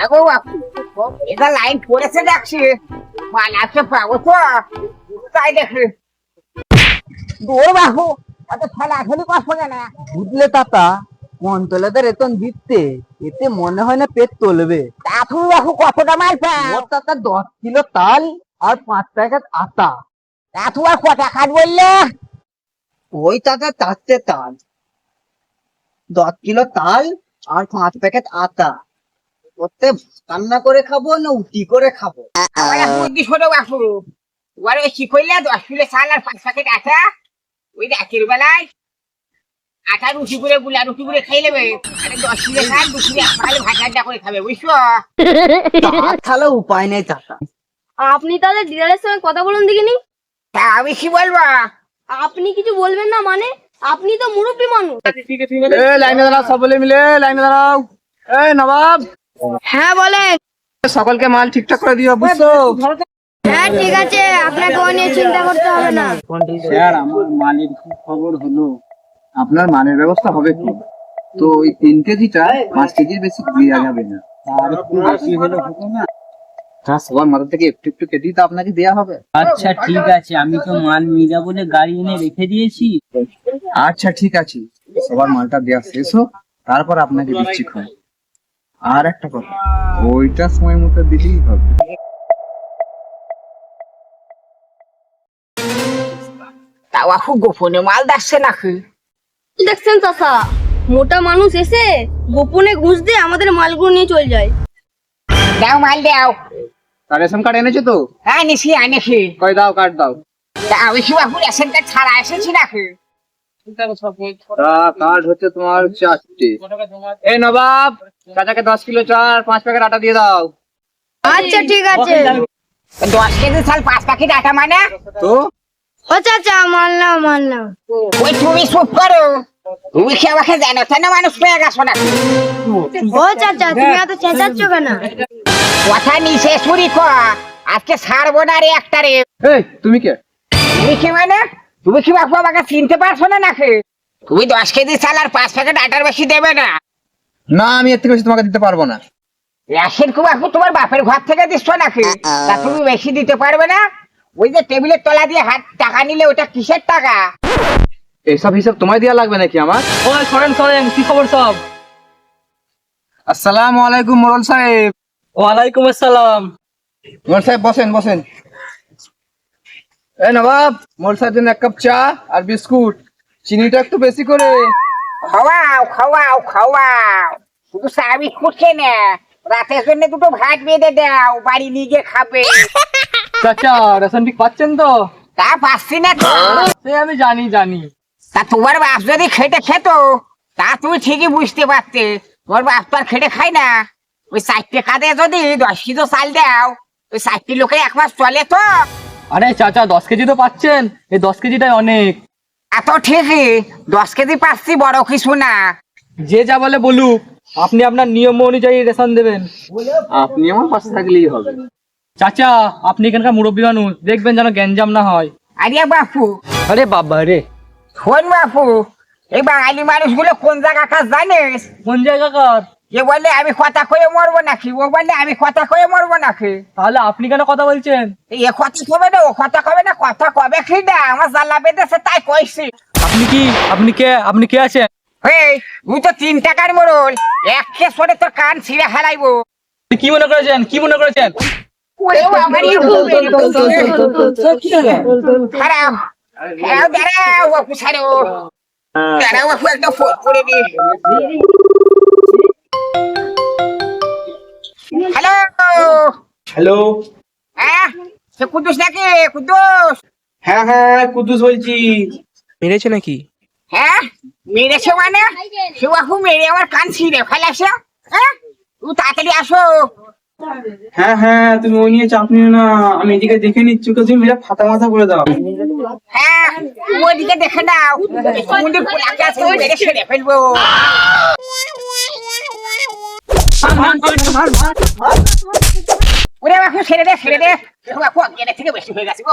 আগো বাপু এটা লাইন পড়েছে দেখছি। মাল আছে পাবো তো। তাই দেখি। দূর বাপু অত খেলাখেলি করব না বুঝলে তাতা কন্ট্রোলেদের এতন দিতে এতে মনে হয় না পেট চলবে তা তুমি বাপু কতটা মাল পাও ওর তাতা দশ কিলো তাল আর পাঁচ প্যাকেট আটা তা তোমার কটা খাট বললে? ওই তাতা চারটে তাল। দশ কিলো তাল আর পাঁচ প্যাকেট আটা ওতে রান্না করে খাব না উটি করে খাব? বুদ্ধি শোনো ওর ওই কি দশ কিলো চাল আর পাঁচ প্যাকেট আটা। ওই রাতের বেলায় আটা রুটি করে গুলা রুটি করে খাই নেবে। দশ কিলো চাল দু কিলো ভাত ভাজা করে খাবে বুঝছ? তাহলে উপায় নেই তাতা আপনি তাহলে ডিলারের সঙ্গে কথা বলুন দেখিনি? তা আমি কি বলব? আপনি কিছু বলবেন না মানে? আপনি তো মুরব্বী মানুষ। এ লাইনে দাঁড়াও সকলে মিলে লাইনে দাঁড়াও। এ নবাব। হ্যাঁ বলেন। সকলকে মাল ঠিকঠাক করে দিও বুঝছ? হ্যাঁ ঠিক আছে আপনাকে ও নিয়ে চিন্তা করতে হবে না। স্যার আমার মালের খুব খবর হলো। আপনার মালের ব্যবস্থা হবে কি? তো ওই তিন কেজিটা পাঁচ কেজির বেশি দেওয়া যাবে না। আর একটু বেশি হলে হতো না। হ্যাঁ সবার মাথা থেকে একটু একটু কেজি তো আপনাকে দেওয়া হবে। আচ্ছা ঠিক আছে আমি তো মাল মিলা বলে গাড়ি এনে রেখে দিয়েছি। আচ্ছা ঠিক আছে। সবার মালটা দেওয়া শেষ হোক তারপর আপনাকে দিচ্ছি খবর আর একটা কথা ওইটা সময় মতো দিলেই হবে। তা বাপু গোপনে মাল দেখছে নাকি? দেখছেন চাষা মোটা মানুষ এসে গোপনে ঘুষ দিয়ে আমাদের মালগুলো নিয়ে চলে যায়। দাও মাল দাও। তার রেশন কার্ড এনেছো তো? হ্যাঁ নিছি আনেছি কয় দাও কার্ড দাও। তা আমি কি বাপু রেশন কার্ড ছাড়া এসেছি নাকি? তা কার্ড হচ্ছে তোমার চারটে। এই নবাব চাচাকে দশ কিলো চার পাঁচ প্যাকেট আটা দিয়ে দাও। আচ্ছা ঠিক আছে। দশ কেজি চাল পাঁচ প্যাকেট আটা মানে? তো? ও চাচা মানলাম মানলাম। ওই তুমি চুপ করো। তুমি কি আমাকে জানো? তাই না মানুষ পেয়ে গেছো নাকি? ও চাচা তুমি এত চেঁচাচ্ছ কেন? কথা নিচে চুরি কর। আজকে ছাড়বো না রে একটা রে। এই তুমি কে? তুমি কি মানে? তুমি কি বাপু আমাকে চিনতে পারছ না নাকি? তুমি দশ কেজি চাল আর পাঁচ প্যাকেট আটার বেশি দেবে না। না আমি এর থেকে বেশি তোমাকে দিতে পারব না। রেশন কু বাপু তোমার বাপের ঘর থেকে দিচ্ছ নাকি? তা তুমি বেশি দিতে পারবে না? ওই যে টেবিলের তলা দিয়ে হাত টাকা নিলে ওটা কিসের টাকা? এইসব হিসাব তোমায় দেওয়া লাগবে নাকি আমার? ওই সরেন সরেন কি খবর সব? আসসালামু আলাইকুম মোরল সাহেব। ওয়ালাইকুম আসসালাম। মোরল সাহেব বসেন বসেন। এই নবাব মোরল সাহেব জন্য এক কাপ চা আর বিস্কুট। চিনিটা একটু বেশি করে। খাওয়াও খাওয়াও খাওয়াও। শুধু বিস্কুট খেয়ে না রাতের জন্য দুটো ভাত বেঁধে দাও বাড়ি নিয়ে গিয়ে খাবে। চাচা রেশন ঠিক পাচ্ছেন তো? তা পাচ্ছি না তো। সে আমি জানি জানি। তা তোমার বাপ যদি খেটে খেত তা তুমি ঠিকই বুঝতে পারতে। তোমার বাপ তো আর খেটে খায় না। ওই চারটে কাঁধে যদি দশ কিলো চাল দাও ওই চারটি লোকে এক মাস চলে তো। আরে চাচা দশ কেজি তো পাচ্ছেন। এই দশ কেজিটাই অনেক। এত ঠিকই দশ কেজি পাচ্ছি বড় কিছু না। যে যা বলে বলুক আপনি আপনার নিয়ম অনুযায়ী রেশন দেবেন। আপনি আমার পাশে থাকলেই হবে। চাচা আপনি এখানকার মুরব্বী মানুষ দেখবেন যেন গ্যাঞ্জাম না হয়। আরে বাপু। আরে বাবা রে। শোন বাপু এই বাঙালি মানুষগুলো কোন জায়গা কাজ জানিস? কোন জায়গাকার এ বললে আমি কথা কয়ে মরবো নাকি ও বললে আমি কথা কয়ে মরবো নাকি তাহলে আপনি কেন কথা বলছেন এ কথা কবে না ও কথা কবে না কথা কবে খিদা আমার জ্বালা বেঁধেছে তাই কইছি আপনি কি আপনি কে আপনি কে আছেন এই তুই তো তিন টাকার মরল এক কেস করে তোর কান ছিঁড়ে হারাইবো কি মনে করেছেন কি মনে করেছেন খারাপ দাঁড়াও বাপু দাঁড়াও বাপু একটা ফোন করে দি হ্যালো হ্যালো হ্যাঁ সে কুদ্দুস নাকি? কুদ্দুস? হ্যাঁ হ্যাঁ কুদ্দুস বলছি। মেরেছে নাকি? হ্যাঁ মেরেছে মানে? সে বাপু মেরে আমার কান ছিঁড়ে ফেলাছে হ্যাঁ? তুই তাড়াতাড়ি আসো। হ্যাঁ হ্যাঁ তুমি ওই নিয়ে চাপ নিও না। আমি এদিকে দেখে নিচ্ছি ওকে তুমি মেরে ফাটা মাথা করে দাও। হ্যাঁ তুমি ওইদিকে দেখে নাও। মেরে ছেড়ে ফেলব। ওরে বাপু ছেড়ে দে ছেড়ে দে থেকে বেশি হয়ে গেছে গো